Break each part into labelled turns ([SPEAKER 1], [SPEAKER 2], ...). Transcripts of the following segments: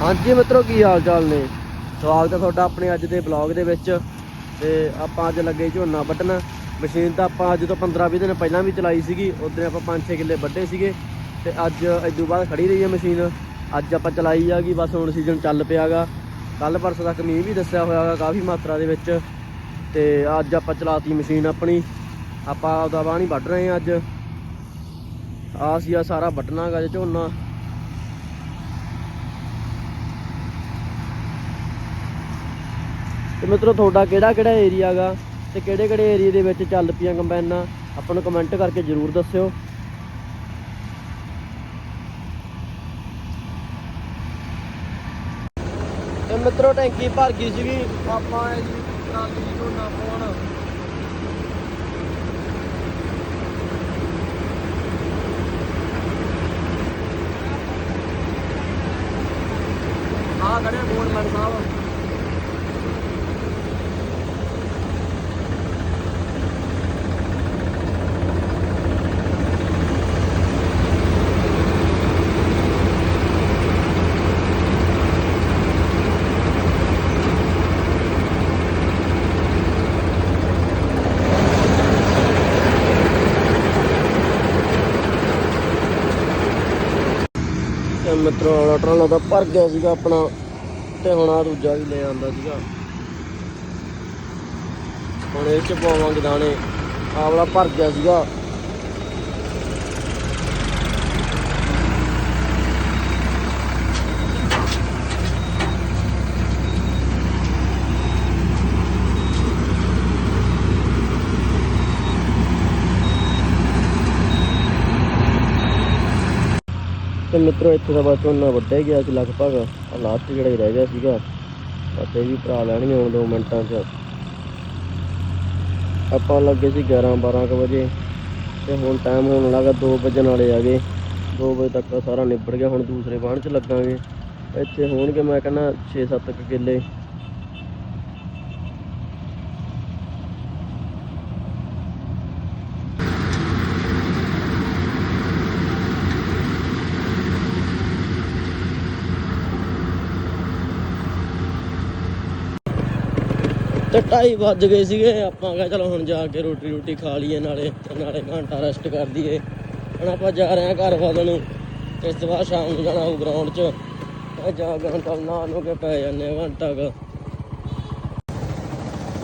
[SPEAKER 1] ਹਾਂਜੀ ਮਿੱਤਰੋ, ਕੀ ਹਾਲ ਚਾਲ ਨੇ? ਸਵਾਗਤ ਹੈ ਤੁਹਾਡਾ ਆਪਣੇ ਅੱਜ ਦੇ ਬਲੌਗ ਦੇ ਵਿੱਚ। ਤੇ ਆਪਾਂ ਅੱਜ ਲੱਗੇ ਝੋਨਾ ਵੱਢਣ। ਮਸ਼ੀਨ ਤਾਂ ਆਪਾਂ ਅੱਜ ਤੋਂ 15-20 ਦਿਨ ਪਹਿਲਾਂ ਵੀ ਚਲਾਈ ਸੀਗੀ। ਉਦੋਂ ਆਪਾਂ 5-6 ਕਿੱਲੇ ਵੱਢੇ ਸੀਗੇ। ਤੇ ਅੱਜ ਇਦੋਂ ਬਾਅਦ ਖੜੀ ਰਹੀ ਹੈ ਮਸ਼ੀਨ। ਅੱਜ ਆਪਾਂ ਚਲਾਈ ਆਗੀ ਬਸ ਹੁਣ ਸੀਜ਼ਨ ਚੱਲ ਪਿਆਗਾ। ਕੱਲ ਪਰਸੋਂ ਤੱਕ ਮੀਂਹ ਵੀ ਦੱਸਿਆ ਹੋਇਆਗਾ ਕਾਫੀ ਮਾਤਰਾ ਦੇ ਵਿੱਚ। ਤੇ ਅੱਜ ਆਪਾਂ ਚਲਾਤੀ ਮਸ਼ੀਨ ਆਪਣੀ। ਆਪਾਂ ਉਹਦਾ ਬਾਣੀ ਵੱਢ ਰਹੇ ਹਾਂ ਅੱਜ। ਆ ਸੀ ਆ ਸਾਰਾ ਵੱਢਣਾਗਾ ਜੇ ਝੋਨਾ। ਤੇ ਮਿੱਤਰੋ, ਤੁਹਾਡਾ ਕਿਹੜਾ ਕਿਹੜਾ ਏਰੀਆ ਗਾ ਤੇ ਕਿਹੜੇ ਕਿਹੜੇ ਏਰੀਆ ਦੇ ਵਿੱਚ ਚੱਲ ਪਈਆਂ ਕੰਬਾਈਨਾਂ ਆਪਾਂ ਨੂੰ ਕਮੈਂਟ ਕਰਕੇ ਜਰੂਰ ਦੱਸਿਓ। ਤੇ ਮਿੱਤਰੋ, ਟੈਂਕੀ ਭਰ ਗਈ ਸੀਗੀ। ਆਪਾਂ ਜੀ ਟਰਾਲੀ ਝੋਨਾ ਪਾਉਣ ਆ ਖੜੇ ਬੋਰਡ ਮਨ ਸਾਹਿਬ ਤੇ ਮਿੱਤਰੋ ਵਾਲਾ ਟਰਾਲਾ ਤਾਂ ਭਰ ਗਿਆ ਸੀਗਾ ਆਪਣਾ ਤੇ ਹੁਣ ਆ ਦੂਜਾ ਵੀ ਲੈ ਆਂਦਾ ਸੀਗਾ। ਹੁਣ ਇਹ ਚ ਪਾਵਾਂਗੇ ਦਾਣੇ। ਆਵਲਾ ਭਰ ਗਿਆ ਸੀਗਾ। ਤੇ ਮਿੱਤਰੋ, ਇੱਥੇ ਦਾ ਬਸ ਝੋਨਾ ਵੱਢਿਆ ਗਿਆ ਸੀ ਲਗਭਗ। ਲਾਸਟ ਜਿਹੜਾ ਰਹਿ ਗਿਆ ਸੀਗਾ। ਬਸ ਇਹ ਵੀ ਭਰਾ ਲੈਣਗੇ ਹੁਣ 2 ਮਿੰਟਾਂ 'ਚ। ਆਪਾਂ ਲੱਗੇ ਸੀ 11 12 ਕੁ ਵਜੇ। ਤੇ ਹੁਣ ਟਾਈਮ ਹੋਣ ਲੱਗਾ 2 ਵਜਣ ਵਾਲੇ ਆ ਗਏ। 2 ਵਜੇ ਤੱਕ ਸਾਰਾ ਨਿਬੜ ਗਿਆ, ਹੁਣ ਦੂਸਰੇ ਬਾਣ 'ਚ ਲੱਗਾਂਗੇ। ਇੱਥੇ ਹੋਣਗੇ ਮੈਂ ਕਹਿੰਦਾ 6-7 ਕਿੱਲੇ। ਤੇ ਢਾਈ ਵੱਜ ਗਏ ਸੀਗੇ। ਆਪਾਂ ਕਿਹਾ ਚਲੋ ਹੁਣ ਜਾ ਕੇ ਰੋਟੀ ਰੋਟੀ ਖਾ ਲਈਏ ਨਾਲੇ ਤੇ ਨਾਲੇ ਘੰਟਾ ਰੈਸਟ ਕਰ ਦਈਏ। ਹੁਣ ਆਪਾਂ ਜਾ ਰਹੇ ਹਾਂ ਘਰ ਵੱਲ ਨੂੰ। ਤੇ ਇਸ ਤੋਂ ਬਾਅਦ ਸ਼ਾਮ ਨੂੰ ਜਾਣਾ ਉਹ ਗਰਾਊਂਡ 'ਚ। ਤੇ ਜਾ ਘੰਟਾ ਨਾ ਨੂੰ ਕੇ ਪੈ ਜਾਂਦੇ ਆ ਘੰਟਾ ਕੁ।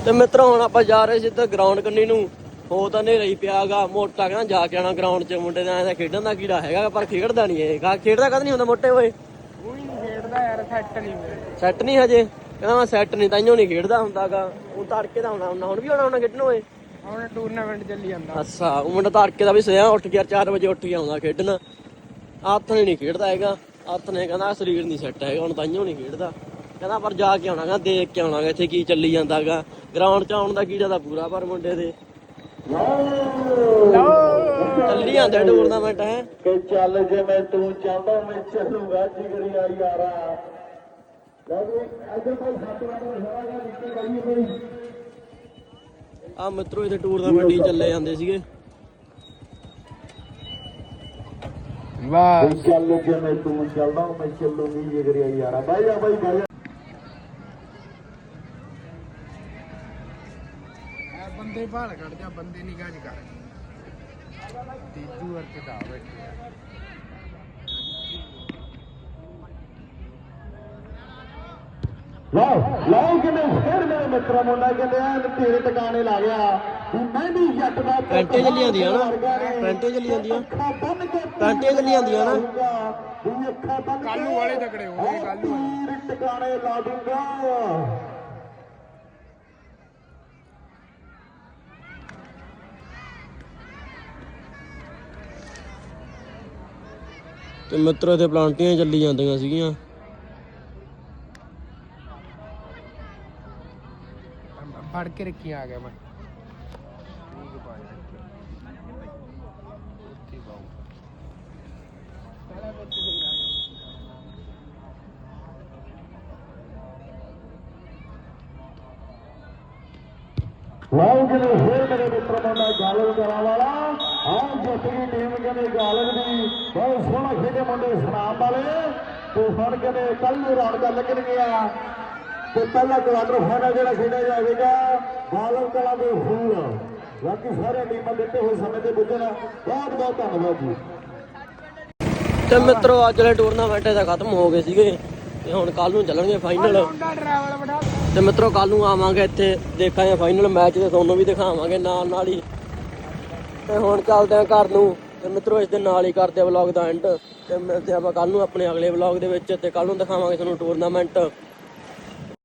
[SPEAKER 1] ਤੇ ਮਿੱਤਰੋ ਹੁਣ ਆਪਾਂ ਜਾ ਰਹੇ ਸਿੱਧਾ ਗਰਾਊਂਡ ਕੰਨੀ ਨੂੰ। ਹੋ ਤਾਂ ਨਹੀਂ ਰਹੀ ਪਿਆਗਾ ਮੋਟਾ ਕਹਿੰਦਾ ਜਾ ਕੇ ਆਣਾ ਗਰਾਊਂਡ 'ਚ। ਮੁੰਡੇ ਦਾ ਐਂ ਖੇਡਣ ਦਾ ਕੀੜਾ ਹੈਗਾ ਪਰ ਖੇਡਦਾ ਨਹੀਂ ਇਹ। ਖੇਡਦਾ ਕਦ ਨਹੀਂ ਹੁੰਦਾ ਮੋਟੇ ਹੋਏ?
[SPEAKER 2] ਉਹ ਹੀ ਖੇਡਦਾ ਯਾਰ ਸੈੱਟ ਨਹੀਂ
[SPEAKER 1] ਸੈੱਟ ਨਹੀਂ ਹਜੇ? ਕਹਿੰਦਾ ਮੈਂ ਸੈੱਟ ਨਹੀਂ ਤਾਈਓ ਨਹੀਂ ਖੇਡਦਾ ਹੁੰਦਾਗਾ। ਉਹ ਤੜਕੇ ਦਾ ਆਉਣਾ ਹੁੰਦਾ ਹੁਣ ਵੀ ਆਉਣਾ ਹੁੰਦਾ ਖੇਡਣ ਓਏ।
[SPEAKER 2] ਹੁਣ ਟੂਰਨਾਮੈਂਟ ਚੱਲੀ ਜਾਂਦਾ।
[SPEAKER 1] ਅੱਛਾ ਉਹ ਮੁੰਡਾ ਤੜਕੇ ਦਾ ਵੀ ਸਿਆ ਉੱਠ ਗਿਆ 4 ਵਜੇ ਉੱਠ ਕੇ ਆਉਂਦਾ ਖੇਡਣ। ਨੇ ਨਹੀਂ ਖੇਡਦਾ ਹੈਗਾ। ਹੱਥ ਨੇ ਕਹਿੰਦਾ ਸਰੀਰ ਨਹੀਂ ਸੈੱਟ ਹੈਗਾ ਹੁਣ ਤਾਈਓ ਨਹੀਂ ਖੇਡਦਾ। ਕਹਿੰਦਾ ਪਰ ਜਾ ਕੇ ਆਉਣਾਗਾ ਦੇਖ ਕੇ ਆਉਣਾਗਾ ਇੱਥੇ ਕੀ ਚੱਲੀ ਜਾਂਦਾਗਾ। ਗਰਾਊਂਡ 'ਚ ਆਉਣ ਦਾ ਕੀੜਾ ਦਾ ਪੂਰਾ ਪਰ ਮੁੰਡੇ ਦੇ।
[SPEAKER 2] ਲਓ।
[SPEAKER 1] ਚੱਲੀ ਜਾਂਦਾ ਟੂਰਨਾਮੈਂਟ ਹੈ।
[SPEAKER 3] ਕਿ ਚੱਲ ਜਿਵੇਂ ਤੂੰ ਚਾਹੁੰਦਾ ਮੈਂ ਚੱਲੂਗਾ ਜਿਗਰੀਆ ਯਾਰਾ।
[SPEAKER 1] ਆ ਮਿੱਤਰੋ ਇੱਥੇ ਟੂਰਨਾਮੈਂਟ ਹੀ ਚੱਲੇ ਜਾਂਦੇ ਸੀਗੇ।
[SPEAKER 2] ਵਾਹ।
[SPEAKER 3] ਚੱਲ ਜਿਵੇਂ ਤੂੰ ਚੱਲਦਾ ਮੈਂ ਚੱਲੂਗੀ ਜਿਗਰੀਆ ਯਾਰਾ। ਬਾਈ ਆ ਬਾਈ ਬਾਈ
[SPEAKER 2] ਬੰਦੇ ਭਾਲ ਕੱਢ ਜਾ ਬੰਦੇ ਨਹੀਂ ਗਾਜ ਕਰ। ਤੀਜੂ ਵਰਤੇ ਦਾ ਬੈਠੇ
[SPEAKER 3] ਲਓ ਲਓ ਕਿਵੇਂ ਫੇਰ ਮੇਰੇ ਮਿੱਤਰਾ ਮੁੰਡਾ ਕਹਿੰਦੇ ਆ ਤੇਰੇ ਟਿਕਾਣੇ ਲਾ ਗਿਆ। ਵੀ ਮਹਿੰਦੀ ਜੱਟ ਦਾ
[SPEAKER 1] ਪੈਂਟੇ ਚੱਲੀ ਜਾਂਦੀਆਂ ਨਾ। ਪੈਂਟੇ
[SPEAKER 3] ਬੰਨ ਕੇ
[SPEAKER 1] ਪੈਂਟੇ ਚੱਲੀ ਜਾਂਦੀਆਂ ਨਾ।
[SPEAKER 3] ਵੀ ਅੱਖਾਂ ਬੰਨ ਕੇ
[SPEAKER 2] ਕਾਲੂ ਵਾਲੇ ਤਕੜੇ ਹੋਣਗੇ ਕਾਲੂ ਵਾਲੇ।
[SPEAKER 3] ਤੀਰ ਟਿਕਾਣੇ ਲਾ ਦੂੰਗਾ।
[SPEAKER 1] ਤੇ ਮਿੱਤਰੋ ਇੱਥੇ ਪਲਾਂਟੀਆਂ ਚੱਲੀ ਜਾਂਦੀਆਂ ਸੀਗੀਆਂ।
[SPEAKER 2] ਫੜ ਕੇ ਰੱਖੀ ਆ ਗਿਆ ਮੈਂ। ਠੀਕ ਪਾ ਉੱਥੇ ਪਾਉ ਪਹਿਲਾਂ ਵਿੱਚ ਦੇ ਆ ਗਿਆ
[SPEAKER 3] ਲਓ ਜੀ ਫੇਰ ਮੇਰੇ ਮਿੱਤਰ ਮੁੰਡਾ ਗਾਲਬ ਕਰਾ ਵਾਲਾ। ਆਹ ਜਿੱਤ ਟੀਮ ਕਹਿੰਦੇ ਗਾਲਬ ਦੀ। ਬਹੁਤ ਸੋਹਣਾ ਖੇਡੇ ਮੁੰਡੇ ਸਨਾਮ ਵਾਲੇ। ਤੇ ਹੁਣ ਕਹਿੰਦੇ ਕੱਲ ਨੂੰ ਰੌਣਕਾਂ ਲੱਗਣਗੀਆਂ। ਤੇ ਪਹਿਲਾ ਕੁਆਟਰ ਫਾਈਨਲ ਜਿਹੜਾ ਖੇਡਿਆ ਜਾਵੇਗਾ ਬਾਲਮ ਕਲਾ ਦੇ ਫੂਲ। ਬਾਕੀ ਸਾਰੇ ਟੀਮਾਂ ਦਿੱਤੇ ਹੋਏ ਸਮੇਂ ਤੇ ਪੁੱਜਣ। ਬਹੁਤ ਬਹੁਤ ਧੰਨਵਾਦ ਜੀ।
[SPEAKER 1] ਤੇ ਮਿੱਤਰੋ, ਅੱਜ ਵਾਲੇ ਟੂਰਨਾਮੈਂਟ ਤਾਂ ਖਤਮ ਹੋ ਗਏ ਸੀਗੇ ਤੇ ਹੁਣ ਕੱਲ ਨੂੰ ਚੱਲਣਗੇ ਫਾਈਨਲ ਤੇ ਮਿੱਤਰੋ ਕੱਲ ਨੂੰ ਆਵਾਂਗੇ ਇੱਥੇ, ਦੇਖਾਂਗੇ ਫਾਈਨਲ ਮੈਚ ਤੇ ਤੁਹਾਨੂੰ ਵੀ ਦਿਖਾਵਾਂਗੇ ਨਾਲ ਨਾਲ ਹੀ। ਤੇ ਹੁਣ ਚੱਲਦੇ ਆਂ ਘਰ ਨੂੰ। ਤੇ ਮਿੱਤਰੋ, ਇਸ ਦੇ ਨਾਲ ਹੀ ਕਰਦੇ ਆ ਵਲੌਗ ਦਾ ਐਂਡ ਤੇ ਮਿਲਦੇ ਆਪਾਂ ਕੱਲ ਨੂੰ ਆਪਣੇ ਅਗਲੇ ਵਲੌਗ ਦੇ ਵਿੱਚ ਤੇ ਕੱਲ ਨੂੰ ਦਿਖਾਵਾਂਗੇ ਤੁਹਾਨੂੰ ਟੂਰਨਾਮੈਂਟ